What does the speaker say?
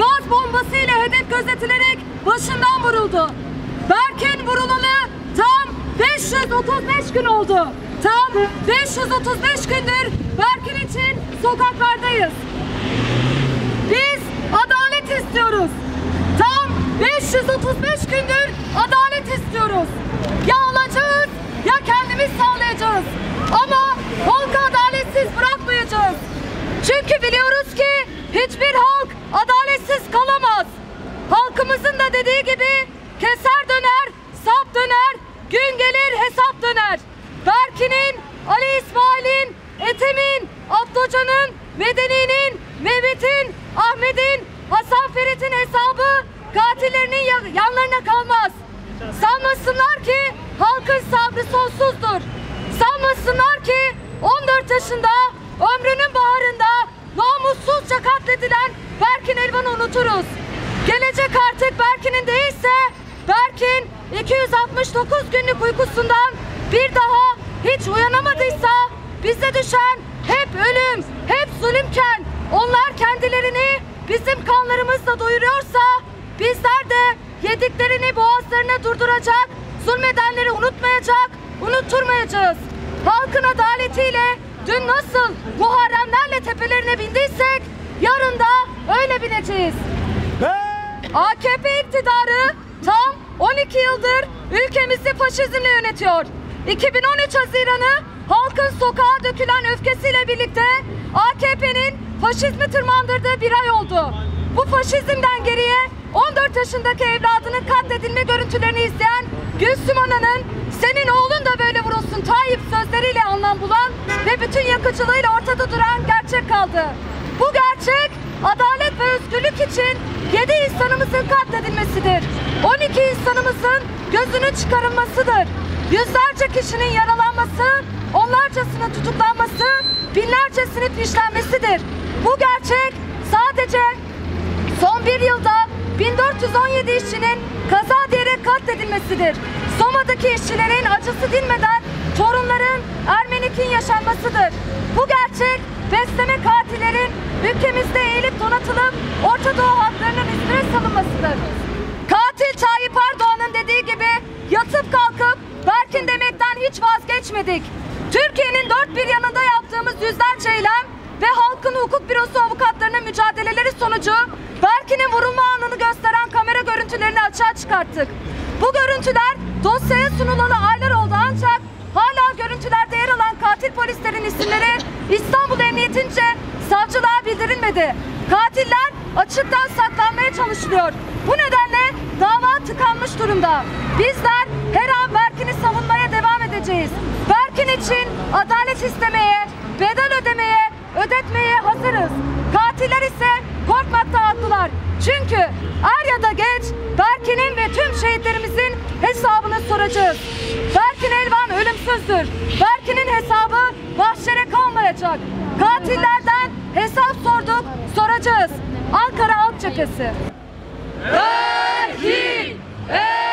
gaz bombası ile hedef gözetilerek başından vuruldu. Berk'in vurulalı tam 535 gün oldu. Tam 535 gündür Berk'in için sokaklardayız. Biz adalet istiyoruz. Tam 535 gündür adalet istiyoruz. Ya alacağız ya kendimiz sağlayacağız. Ama halkı adaletsiz bırakmayacağız. Çünkü biliyoruz ki hiçbir halk adaletsiz kalamaz. Halkımızın da dediği gibi keser döner, sap döner, gün gelir hesap döner. Berkin'in, Ali İsmail'in, Ethem'in, Abdocan'ın, Medeni'nin, Mehmet'in, Ahmet'in, Hasan Ferit'in hesabı katillerinin ya- yanlarına kalmaz. Sanmasınlar ki halkın sabrı sonsuzdur. Sanmasınlar ki 14 yaşında ömrünün baharında namussuzca katledilen Berkin Elvan'ı unuturuz. Gelecek artık Berkin'in değilse Berkin 269 günlük uykusundan bir daha hiç uyanamadıysa bize düşen hep ölüm, hep zulümken onlar kendilerini bizim kanlarımızla doyuruyorsa bizler de yediklerini boğazlarına durduracak, zulmedenleri unutmayacak, unutturmayacağız. Halkın adaletiyle dün nasıl Muharremlerle tepelerine bindiysek yarın da öyle bineceğiz. AKP iktidarı tam 12 yıldır ülkemizi faşizmle yönetiyor. 2013 Haziran'ı halkın sokağa dökülen öfkesiyle birlikte AKP'nin faşizmi tırmandırdığı bir ay oldu. Bu faşizmden geriye 14 yaşındaki evladının katledilme görüntülerini izleyen Gülsüm Ana'nın senin oğlun da böyle vurulsun Tayyip sözleriyle anlam bulan ve bütün yakıcılığıyla ortada duran gerçek kaldı. Bu gerçek adalet ve özgürlük için 7 insanımızın katledilmesidir. 12 insanımızın gözünün çıkarılmasıdır. Yüzlerce kişinin yaralanması, onlarcasının tutuklanması, binlercesinin fişlenmesidir. Bu gerçek sadece son bir yılda 1417 işçinin kaza diyerek katledilmesidir. Soma'daki işçilerin acısı dinmeden torunların Ermenik'in yaşanmasıdır. Bu gerçek besleme katillerin ülkemizde eğilip donatılıp Orta Doğu halklarının üstüne salınmasıdır. Katil Tayyip Erdoğan'ın dediği gibi yatıp kalkıp Berkin demekten hiç vazgeçmedik. Türkiye'nin dört bir yanında yaptığımız yüzlerce eylem ve halkın hukuk bürosu avukatlarının mücadeleleri sonucu Berkin'in vurulma anını gösteren kamera görüntülerini açığa çıkarttık. Bu görüntüler dosyaya sunulalı aylar oldu ancak hala görüntülerde yer alan katil polislerin isimleri İstanbul Emniyeti'nce savcılığa bildirilmedi. Katiller açıktan saklanmaya çalışılıyor. Bu nedenle dava tıkanmış durumda. Bizler her an Berkin'i savunmaya devam edeceğiz. Berkin için adalet istemeye, bedel ödemeye, ödetmeye hazırız. Katiller ise korkmakta haklılar. Çünkü er ya da geç Berkin'in ve tüm şehitlerimizin hesabını soracağız. Berkin Elvan ölümsüzdür. Berkin'in hesabı mahşere kalmayacak. Katillerden hesap sorduk, soracağız. Ankara Halk Cephesi. Berkin. Berkin